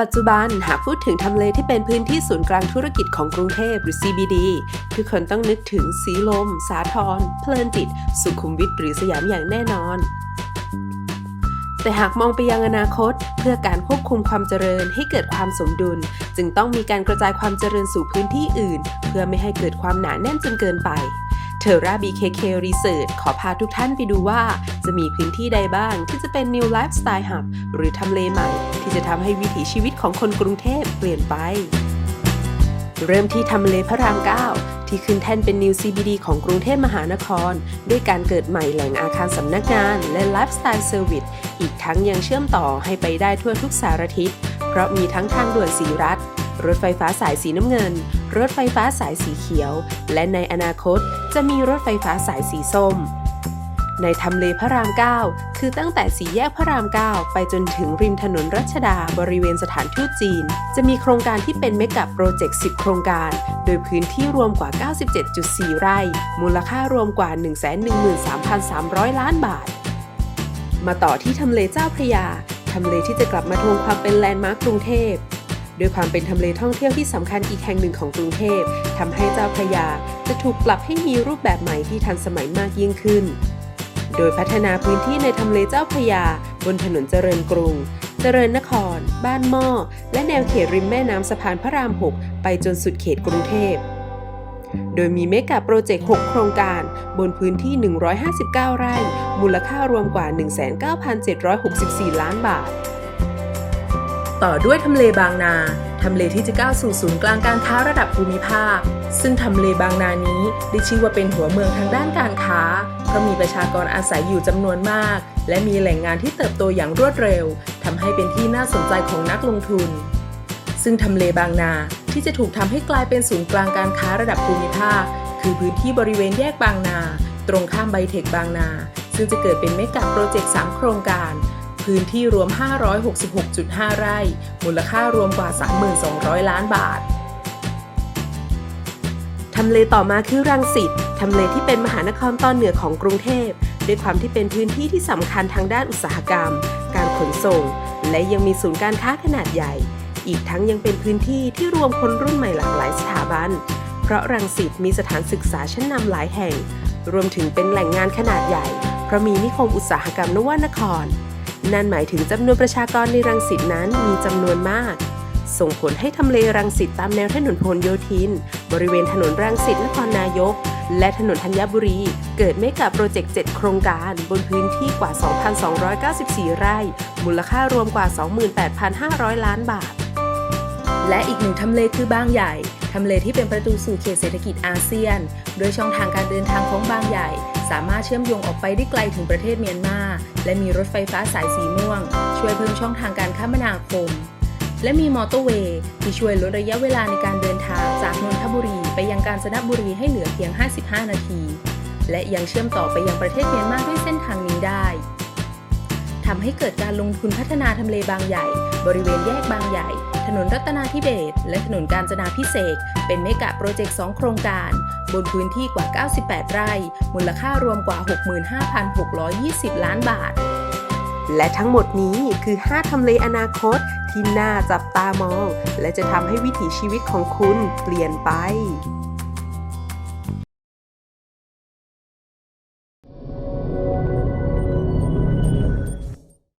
ปัจจุบันหากพูดถึงทำเลที่เป็นพื้นที่ศูนย์กลางธุรกิจของกรุงเทพหรือ CBD ทุกคนต้องนึกถึงสีลม สาทรเพลินจิต สุขุมวิทหรือสยามอย่างแน่นอน แต่หากมองไปยังอนาคต เพื่อการควบคุมความเจริญให้เกิดความสมดุล จึงต้องมีการกระจายความเจริญสู่พื้นที่อื่น เพื่อไม่ให้เกิดความหนาแน่นจนเกินไป เทอร่า BKK Research ขอพาทุกท่านไปดูว่า จะมีพื้นที่ใดบ้างที่จะเป็น New Lifestyle Hub หรือทำเลใหม่ ที่จะทำให้วิถีชีวิตของคนกรุงเทพเปลี่ยนไป เริ่มที่ทำเลพระราม 9 ที่ขึ้นแท่นเป็น New CBD ของกรุงเทพมหานคร ด้วยการเกิดใหม่แหล่งอาคารสำนักงาน และ Lifestyle Service อีกทั้งยังเชื่อมต่อให้ไปได้ทั่วทุกสารทิศ เพราะมีทั้งทางด่วนสีรัฐ รถไฟฟ้าสายสีน้ำเงิน รถไฟฟ้าสายสีเขียว และในอนาคตจะมีรถไฟฟ้าสายสีส้ม ในทำเลพระราม 9 คือตั้งแต่สีแยกพระราม 9 ไปจนถึงริมถนนรัชดาบริเวณสถานทูตจีน จะมีโครงการที่เป็นเมกะโปรเจกต์ 10 โครงการ โดยพื้นที่รวมกว่า 97.4 ไร่ มูลค่ารวมกว่า 113,300 ล้านบาท มาต่อที่ทำเลเจ้าพระยาทำเลที่จะกลับมาทวงความเป็นแลนด์มาร์คกรุงเทพ ด้วยความเป็นทำเลท่องเที่ยวที่สำคัญอีกแห่งหนึ่งของกรุงเทพทำให้เจ้าพระยาจะถูกปรับให้มีรูปแบบใหม่ที่ทันสมัยมากยิ่งขึ้น โดยพัฒนาพื้นที่ในทำเลเจ้าพระยา บนถนนเจริญกรุง เจริญนคร บ้านหม้อ และแนวเขตริมแม่น้ำสะพานพระราม 6 ไปจนสุดเขตกรุงเทพโดยมีเมกะโปรเจกต์ 6 โครงการ บนพื้นที่ 159 ไร่ มูลค่ารวมกว่า 19,764 ล้านบาท ต่อด้วยทำเลบางนา ทำเลที่จะก้าวสู่ศูนย์กลางการค้าระดับภูมิภาค ซึ่งทำเลบางนานี้ได้ชื่อว่าเป็นหัวเมืองทางด้านการค้า เพราะมีประชากรอาศัยอยู่จำนวนมาก และมีแหล่งงานที่เติบโตอย่างรวดเร็วทำให้เป็นที่น่าสนใจของนักลงทุน ซึ่งทำเลบางนาที่จะถูกทำให้กลายเป็นศูนย์กลางการค้าระดับภูมิภาค คือพื้นที่บริเวณแยกบางนา ตรงข้ามไบเทคบางนา ซึ่งจะเกิดเป็นเมกะโปรเจกต์3โครงการ พื้นที่รวม 566.5 ไร่ มูลค่ารวมกว่า 3,200 ล้านบาท ทำเลต่อมาคือรังสิต ทำเลที่เป็นมหานครตอนเหนือของกรุงเทพ ด้วยความที่เป็นพื้นที่ที่สำคัญทางด้านอุตสาหกรรม การขนส่ง และยังมีศูนย์การค้าขนาดใหญ่ อีกทั้งยังเป็นพื้นที่ที่รวมคนรุ่นใหม่หลากหลายสถาบัน เพราะรังสิตมีสถานศึกษาชั้นนำหลายแห่ง รวมถึงเป็นแหล่งงานขนาดใหญ่เพราะมีนิคมอุตสาหกรรมนวนคร นั่นหมายถึงจำนวนประชากรในรังสิตนั้นมีจำนวนมาก ส่งผลให้ทำเลรังสิตตามแนวถนนพหลโยธิน บริเวณถนนรังสิตนครนายก และถนนธัญบุรี เกิดเมกะโปรเจกต์ 7 โครงการ บนพื้นที่กว่า 2,294 ไร่ มูลค่ารวมกว่า 28,500 ล้านบาท และอีกหนึ่งทำเลคือบางใหญ่ทำเลที่เป็นประตูสู่เขตเศรษฐกิจอาเซียน โดยช่องทางการเดินทางของบางใหญ่ สามารถเชื่อมโยงออกไปได้ไกลถึงประเทศเมียนมา และมีรถไฟฟ้าสายสีม่วง ช่วยเพิ่มช่องทางการคมนาคม และมีมอเตอร์เวย์ที่ช่วยลดระยะเวลาในการเดินทางจากนนทบุรี ไปยังกาญจนบุรีให้เหลือเพียง 55 นาที และยังเชื่อมต่อไปยังประเทศเมียนมาด้วยเส้นทางนี้ได้ทำให้เกิดการลงทุนพัฒนาทำเลบางใหญ่ บริเวณแยกบางใหญ่ ถนนรัตนาธิเบศและถนนกาญจนาพิเศษ เป็นเมกะโปรเจกต์ 2 โครงการ บนพื้นที่กว่า 98 ไร่ มูลค่ารวมกว่า 65,620 ล้านบาท และทั้งหมดนี้คือ 5 ทำเลอนาคตที่น่าจับตามอง และจะทำให้วิถีชีวิตของคุณเปลี่ยนไป